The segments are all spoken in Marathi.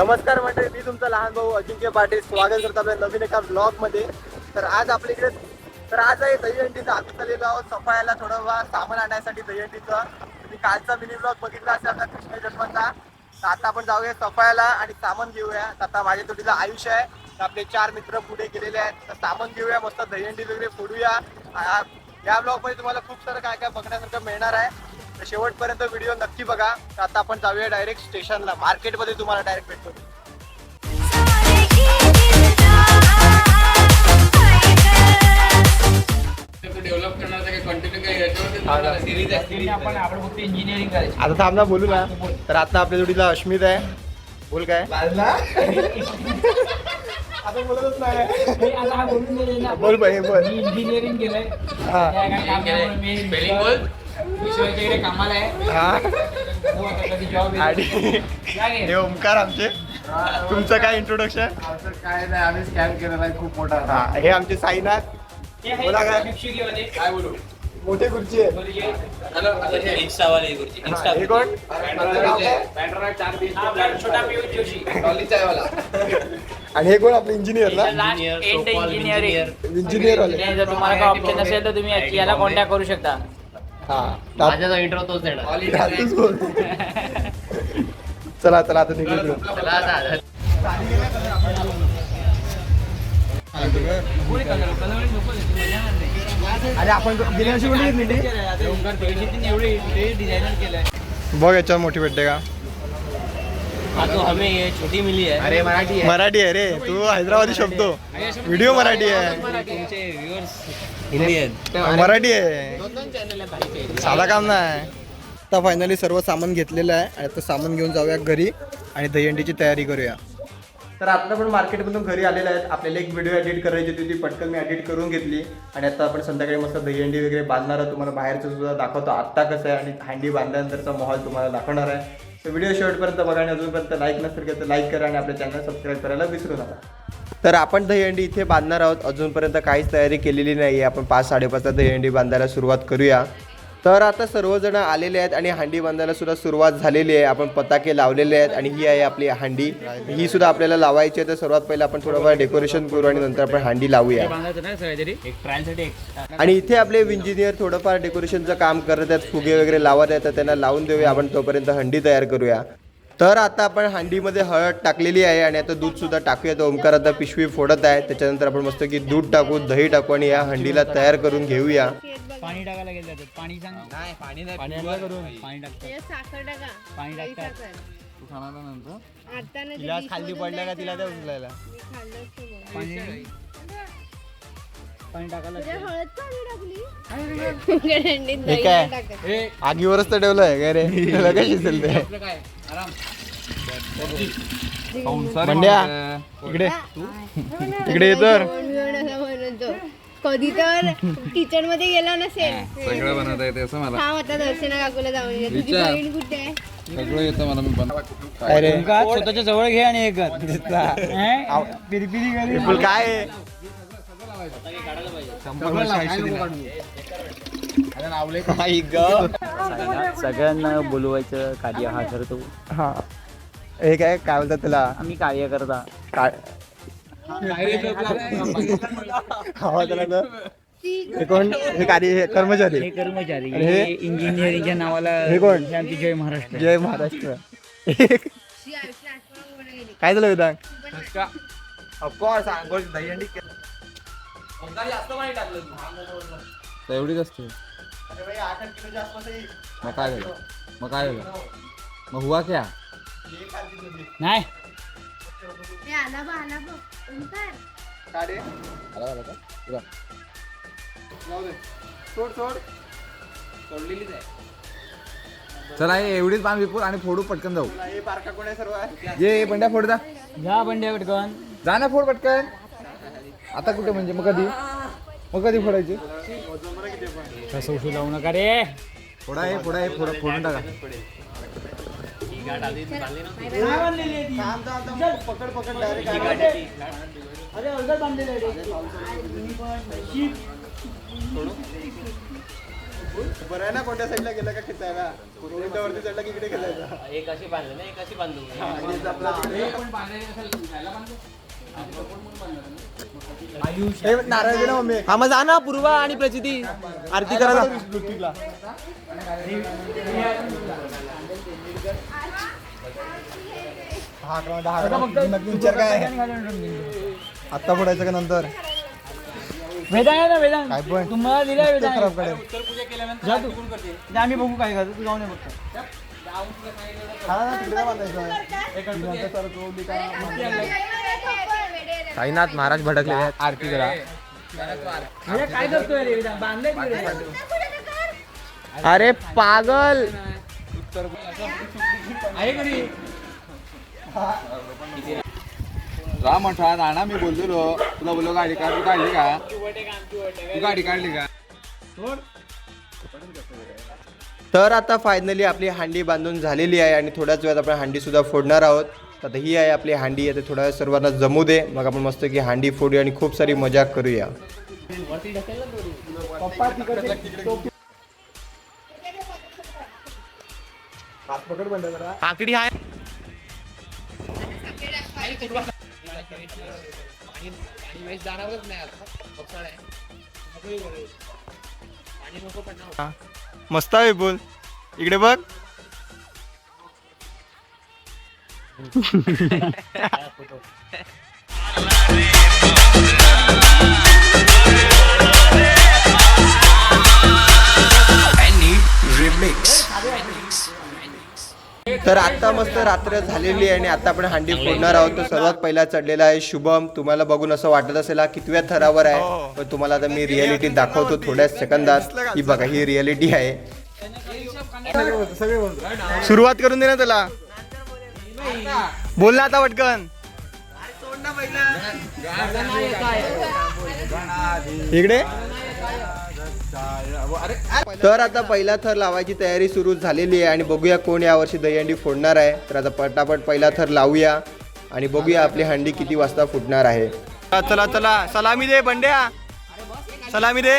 नमस्कार मंडळी मी तुमचा लहान भाऊ अजिंक्य पाटील. स्वागत करतो आपल्या नवीन एका ब्लॉगमध्ये तर आज आपल्या इकडे तर आज आहे दहीहंडीचा आम्ही चाललेलो आहोत. सफायला थोडं सामान आणण्यासाठी दहीहंडीचं. तुम्ही कालचा मिनी ब्लॉग बघितला असेल आता कृष्ण जन्माचा. तर आता आपण जाऊया सफायला आणि सामान घेऊया. तर आता माझ्या तोडीला आयुष्य आहे. तर आपले चार मित्र पुढे गेलेले आहेत. तर सामान घेऊया मस्त दहीहंडी वगैरे फोडूया. या ब्लॉगमध्ये तुम्हाला खूप सारं काय काय बघण्यासारखं मिळणार आहे. तर शेवटपर्यंत व्हिडिओ नक्की बघा. तर आता आपण जाऊया डायरेक्ट स्टेशनला मार्केटमध्ये तुम्हाला डायरेक्ट भेटतो. आता थांब ना बोलू ना. तर आता आपल्या जोडीला अश्मित आहे. बोल काय. आता बोलतच नाही बोल बाई बोल. इंजिनिअरिंग केलंय. हा. कामाला आहे. हा. आणि ओमकार आमचे. तुमचं काय इंट्रोडक्शन काय नाही आम्ही स्कॅम केलेला आहे खूप मोठा हा हे आमचे साईनाथ. बोला काय? काय बोलू? मोठे खुर्ची आहे. इंस्टावाले हा, हे कोण? छोटा पियुष जोशी. आणि हे कोण? आपलं इंजिनियर ना? इंजिनियर जर तुम्हाला काय ऑप्शन असेल तर तुम्ही याला कॉन्टॅक्ट करू शकता. हा ता- माझ्या इंट्रो तोच देणार चला चला आता निघू. चला आता अरे आपण गेल्या वर्षी कुठे घेतली एवढे डिझायनर केलंय बघ याच्यावर मोठी भेटते का? तो हमें ये छोटी मिली है अरे मराठी मराठी आहे रे. तू हैदराबादी शब्दो. व्हिडिओ मराठी आहे. मराठी आहे. साधा काम नाही. आता फायनली सर्व सामान घेतलेलं आहे. आणि आता सामान घेऊन जाऊया घरी आणि दहीहंडीची तयारी करूया. तर आता पण मार्केटमधून घरी आलेले आहेत. आपल्याला एक व्हिडिओ एडिट करायची होती ती पटकन मी एडिट करून घेतली. आणि आता आपण संध्याकाळी मस्त दहीहंडी वगैरे बांधणार आहोत. तुम्हाला बाहेरचं सुद्धा दाखवतो. आत्ता कसं आहे आणि हंडी बांधल्यानंतरचा माहोल तुम्हाला दाखवणार आहे. तर व्हिडिओ शेवटपर्यंत बघा आणि अजूनपर्यंत लाईक नसेल तर लाईक करा आणि आपल्या चॅनल सबस्क्राईब करायला विसरू नका. तर आपण दहीहंडी इथे बांधणार आहोत. अजूनपर्यंत काहीच तयारी केलेली नाही आहे आपण पाच साडेपाचला दहीहंडी बांधायला सुरुवात करूया. तर आता सर्वजण आलेले आहेत आणि हांडी बांधायला सुद्धा सुरुवात झालेली आहे. आपण पताके लावलेले आहेत आणि ही आहे आपली हांडी. ही सुद्धा आपल्याला लावायची आहे. तर सर्वात पहिले आपण थोडंफार डेकोरेशन करू आणि नंतर आपण हांडी लावूया. आणि इथे आपले इंजिनियर थोडंफार डेकोरेशनचं काम करत आहेत. फुगे वगैरे लावत आहेत. तर त्यांना लावून देऊया. आपण तोपर्यंत हंडी तयार करूया. तर आता आपण हंडीमध्ये हळद टाकलेली आहे आणि आता दूध सुद्धा टाकूया. तर ओमकार आता पिशवी फोडत आहे. त्याच्यानंतर आपण मस्त की दूध टाकू दही टाकू आणि या हंडीला तयार करून घेऊया. पाणी टाकायला गेलं जातं पाणी सांग. नाही पाणी नाही पाणी करून पाणी टाकतं त्याच्यात साखर टाका. पाणी टाकतात. तू खाणार नंतर? आता तिला पडल्या का तिला ना. त्या उचलायला. पाणी पाणी टाकायला. आगीवरच तर ठेवलं आहे काय रे शिजेल ते इकडे. इकडे ये तर. कधी तर किचनमध्ये गेला नसेल. सगळं बनवता येते असं मला. आता दर्शना काकूला जाऊन ये. तुझी विचार. बहीण कुठे आहे? सगळं येतं मला मी बनव काय रे? स्वतःच्या जवळ घे आणि एक करी. विपुल काय आहे? आई ग. सगळ्यांना बोलवायचं कार्य हा ठरतो हा. हे काय काय बोलतात त्याला? आम्ही कार्य करता काय हवा त्याला तर हे कोण? हे कार्य हे कर्मचारी. हे कर्मचारी. आणि हे? हे इंजिनिअरिंगच्या नावाला हे कोण? हे आमची जय महाराष्ट्र. जय महाराष्ट्र? काय झालं वेदांग? ऑफकोर्स आंघोळ दहीहंडी एवढीच असते. मग काय झालं? मग काय झालं? मग हुआ क्या? नाही. हे आला बा आला बा. ओंकार. आला आला का तुला सोड सोड. चला हे एवढीच बाण विपूर आणि फोडू पटकन जाऊ. हे बारका कोण आहे सर्व? आहे ये बंड्या फोड जा. जा बंड्या पटकन. जा ना फोड पटकन. आता कुठे म्हणजे? मग कधी? मग कधी फोडायची? कसं उशीर लावू नका रे. फोडा हे फोडा हे फोडा फोडून टाका. पकड पकड डायरेक्ट अरे अर्धा बांधलेलं आहे. बरं आहे ना कोणत्या साईडला गेला का खेचायला? कोणत्या वरती साईडला की इकडे खेळायचा एक अशी बांधली ना एक अशी बांधू आपला हे हा मग जा ना पूर्वा आणि प्रचिती. आरती करा हा विचार काय आत्ता फोडायचं का नंतर वेदांग आहे ना वेदांग काय पण तुम्हाला खराब आम्ही बघू काय करतो. तू जाऊन हा तिकडे काय बांधायचं? साईनाथ महाराज भडकले आहेत. आरती करा. काय करतोय. अरे पागल. राम म्हटला नाना मी बोललेलो. तुला बोललो गाडी काढ तू काढली का? तू गाडी काढली का? तर आता फायनली आपली हांडी बांधून झालेली आहे आणि थोड्याच वेळात आपण हांडी सुद्धा फोडणार आहोत. तर आता ही आहे आपली हांडी आता थोड्या वेळ सर्वांना जमू दे. मग आपण मस्त की हांडी फोडूया आणि खूप सारी मजा करूया. आकडी आहे मस्त आहे बोल. इकडे बघ. तर आता मस्त रात्र झालेली आहे आणि आता आपण हांडी फोडणार आहोत. तर सर्वात पहिला चढलेला आहे शुभम. तुम्हाला बघून असं वाटत असेल हा कितव्या थरावर आहे? पण तुम्हाला आता मी रियालिटी दाखवतो थोड्या सेकंदात. ही बघा ही रियालिटी आहे. सुरुवात करून दे ना त्याला. बोल ना आता पटकन. इकडे. तर आता पहिला थर लावायची तयारी सुरू झालेली आहे आणि बघूया कोण यावर्षी दहीहंडी फोडणार आहे. तर आता पटापट पहिला थर लावूया आणि बघूया आपली हंडी किती वाजता फुटणार आहे. चला चला. सलामी दे बंड्या. सलामी दे.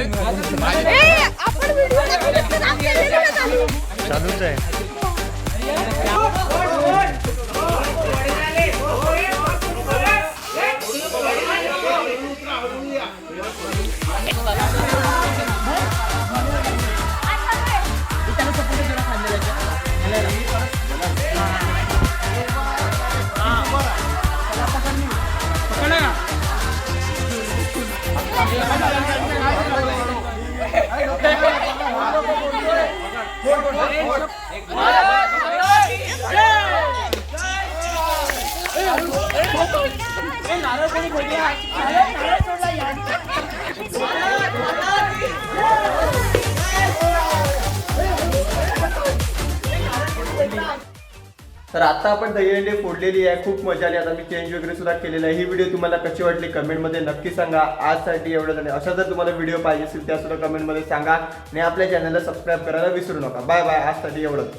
आपण व्हिडिओ चालूच आहे. ভোট ভোট तर आता आपण दहीहंडी फोडलेली आहे. खूप मजा आली. आता मी चेंज वगैरे सुद्धा केलेला आहे. ही व्हिडिओ तुम्हाला कशी वाटली कमेंटमध्ये नक्की सांगा. आजसाठी एवढं झालं अशा जर तुम्हाला व्हिडिओ पाहिजे असेल त्या सुद्धा कमेंटमध्ये सांगा. आणि आपल्या चॅनलला सबस्क्राईब करायला विसरू नका. बाय बाय आजसाठी एवढंच.